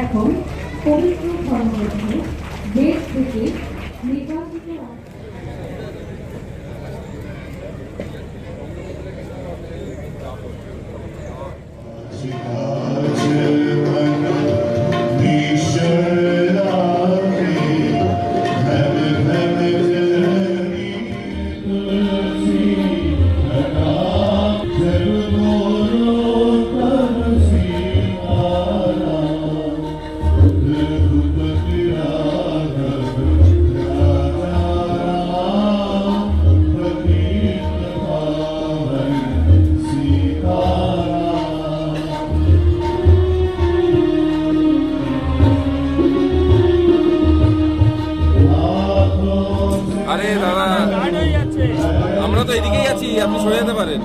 এখন পবিত্র ধর্মগ্রন্থে দেশ থেকে নির্বাচিত আরে দাদা আমরা তো এদিকেই আছি আপনি সরে যেতে পারেন।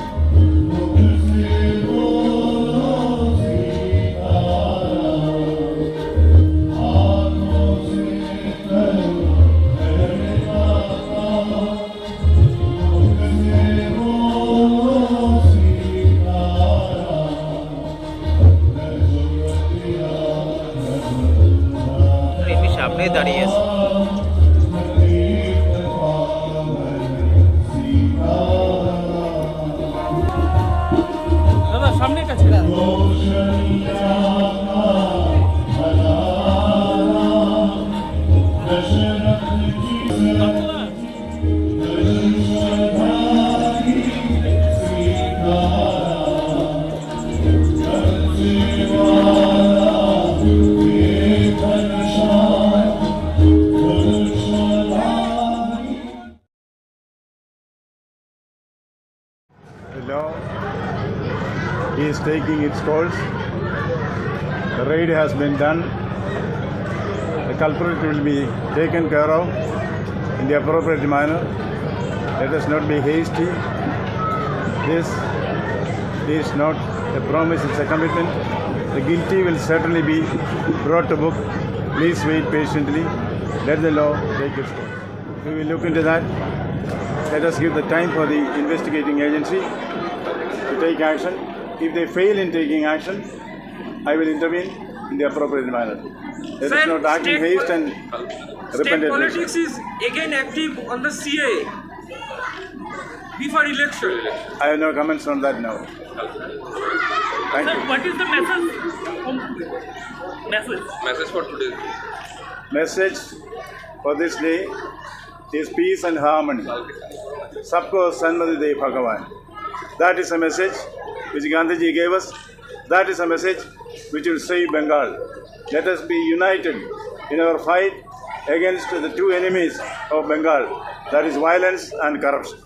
দাঁড়িয়ে আছে। সামনে এটা ছেড়ে is taking its course. The raid has been done. The culprit will be taken care of in the appropriate manner. Let us not be hasty. This is not a promise, it's a commitment. The guilty will certainly be brought to book. Please wait patiently. Let the law take its course. We will look into that. Let us give the time for the investigating agency to take action. If they fail in taking action, I will intervene in the appropriate manner. There is Sir, us haste and State politics is again active on the CA before election. I have no comments on that now. Thank you. What is the message? Message. Message for today. message for this day is peace and harmony. Sabko sanmati de Bhagavan. That is a message which Gandhiji gave us. That is a message which will save Bengal. Let us be united in our fight against the two enemies of Bengal that is violence and corruption.